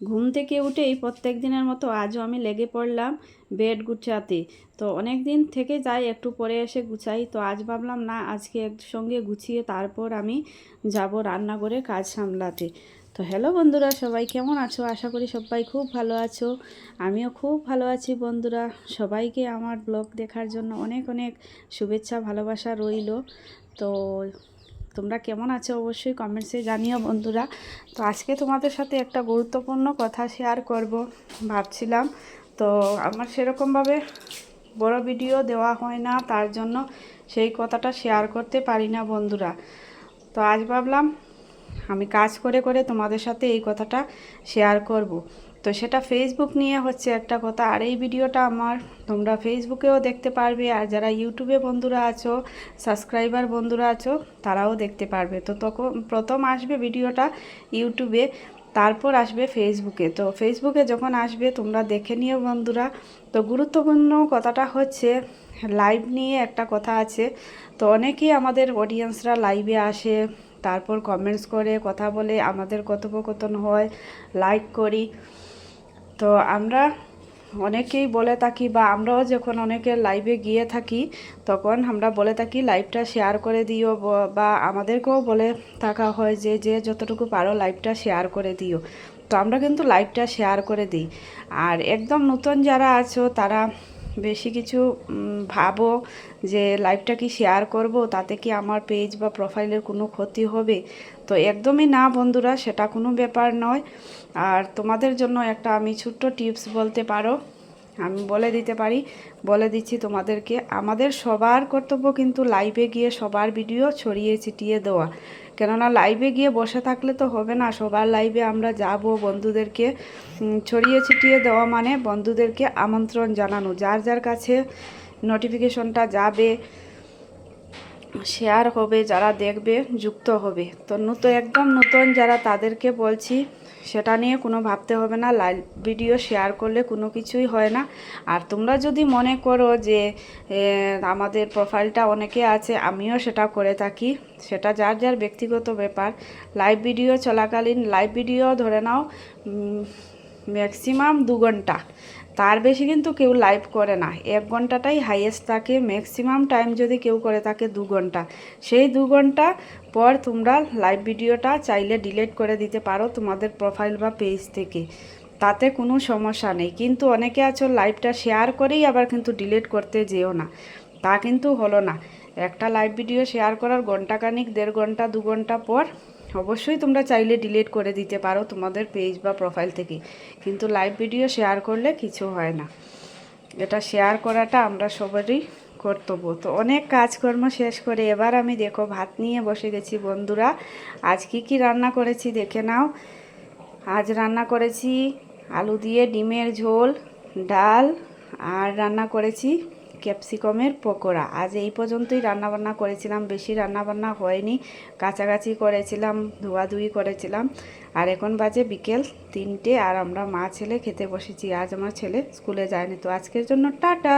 ঘুম থেকে উঠেই প্রত্যেক দিনের মতো আজও আমি লেগে পড়লাম বেড গুছাতে। তো অনেক দিন থেকে যাই, একটু পরে এসে গুছাই। তো আজ ভাবলাম, না, আজকে একসঙ্গে গুছিয়ে তারপর আমি যাব রান্নাঘরে কাজ সামলাতে। তো হ্যালো বন্ধুরা, সবাই কেমন আছো? আশা করি সবাই খুব ভালো আছো। আমিও খুব ভালো আছি বন্ধুরা। সবাইকে আমার ব্লগ দেখার জন্য অনেক অনেক শুভেচ্ছা, ভালোবাসা রইল। তো তোমরা কেমন আছো অবশ্যই কমেন্টসে জানিও বন্ধুরা। তো আজকে তোমাদের সাথে একটা গুরুত্বপূর্ণ কথা শেয়ার করব, ভাবছিলাম। তো আমার সেরকমভাবে বড় ভিডিও দেওয়া হয় না, তার জন্য সেই কথাটা শেয়ার করতে পারি না বন্ধুরা। তো আজ ভাবলাম আমি কাজ করে করে তোমাদের সাথে এই কথাটা শেয়ার করব। তো সেটা ফেসবুক নিয়ে হচ্ছে একটা কথা। আর এই ভিডিওটা আমার, তোমরা ফেসবুকেও দেখতে পারবে। আর যারা ইউটিউবে বন্ধুরা আছো সাবস্ক্রাইবার বন্ধুরা আছো, তারাও দেখতে পারবে। তো তখন প্রথম আসবে ভিডিওটা ইউটিউবে তারপর আসবে ফেসবুকে তো ফেসবুকে যখন আসবে, তোমরা দেখে নিও বন্ধুরা। তো গুরুত্বপূর্ণ কথাটা হচ্ছে লাইভ নিয়ে একটা কথা আছে। তো অনেকেই আমাদের অডিয়েন্সরা লাইভে আসে, তারপর কমেন্টস করে, কথা বলে, আমাদের কথোপকথন হয় লাইক করি। তো আমরা অনেকেই বলে থাকি বা আমরাও যখন অনেকের লাইভে গিয়ে থাকি, তখন আমরা বলে থাকি লাইভটা শেয়ার করে দিও বা আমাদেরকেও বলে থাকা হয় যে যে যতটুকু পারো লাইভটা শেয়ার করে দিও। তো আমরা কিন্তু লাইভটা শেয়ার করে দিই। আর একদম নতুন যারা আছো, তারা বেশি কিছু ভাবো যে লাইভটা কি শেয়ার করব, তাতে কি আমার পেজ বা প্রোফাইলের কোনো ক্ষতি হবে? তো একদমই না বন্ধুরা, সেটা কোনো ব্যাপার নয়। আর তোমাদের জন্য একটা আমি ছোট্ট টিপস বলতে পারো। আমি বলে দিতে পারি, বলে দিচ্ছি তোমাদেরকে, আমাদের সবার কর্তব্য কিন্তু লাইভে গিয়ে সবার ভিডিও ছড়িয়ে ছিটিয়ে দেওয়া। কেননা লাইভে গিয়ে বসে থাকলে তো হবে না, সবার লাইভে আমরা যাব বন্ধুদেরকে ছড়িয়ে ছিটিয়ে দেওয়া মানে বন্ধুদেরকে আমন্ত্রণ জানানো। যার যার কাছে নোটিফিকেশনটা যাবে শেয়ার হবে, যারা দেখবে, যুক্ত হবে। তো নতুন একদম নতুন যারা তাদেরকে বলছি, সেটা নিয়ে কোনো ভাবতে হবে না। লাইভ ভিডিও শেয়ার করলে কোনো কিছুই হয় না। আর তোমরা যদি মনে করো যে আমাদের প্রোফাইলটা অনেকে আছে, আমিও সেটা করে থাকি। সেটা যার যার ব্যক্তিগত ব্যাপার। লাইভ ভিডিও চলাকালীন, লাইভ ভিডিও ধরে নাও ম্যাক্সিমাম দু ঘণ্টা। তার বেশি কিন্তু কেউ লাইভ করে না। এক ঘন্টাটাই হাইয়েস্ট থাকে ম্যাক্সিমাম টাইম যদি কেউ করে থাকে দু ঘণ্টা। সেই দু ঘণ্টা পর তোমরা লাইভ ভিডিওটা চাইলে ডিলিট করে দিতে পারো তোমাদের প্রোফাইল বা পেজ থেকে। তাতে কোনো সমস্যা নেই। কিন্তু অনেকে আছো লাইভটা শেয়ার করেই আবার কিন্তু ডিলিট করতে যেও না। তা কিন্তু হলো না। একটা লাইভ ভিডিও শেয়ার করার ঘন্টাখানিক, দেড় ঘণ্টা, দু ঘণ্টা পর অবশ্যই তোমরা চাইলে ডিলিট করে দিতে পারো তোমাদের পেজ বা প্রোফাইল থেকে। কিন্তু লাইভ ভিডিও শেয়ার করলে কিছু হয় না। এটা শেয়ার করাটা আমরা সবারই কর্তব্য। তো অনেক কাজকর্ম শেষ করে এবার আমি দেখো ভাত নিয়ে বসে গেছি বন্ধুরা। আজ কি কি রান্না করেছি দেখে নাও। আজ রান্না করেছি আলু দিয়ে ডিমের ঝোল, ডাল, আর রান্না করেছি ক্যাপসিকমের পকোড়া। আজ এই পর্যন্তই রান্নাবান্না করেছিলাম, বেশি রান্নাবান্না হয়নি। কাছাকাছি করেছিলাম, ধোয়াধুয়ি করেছিলাম। আর এখন বাজে বিকেল তিনটে আর আমরা মা ছেলে খেতে বসেছি। আজ আমার ছেলে স্কুলে যায়নি। তো আজকের জন্য টাটা!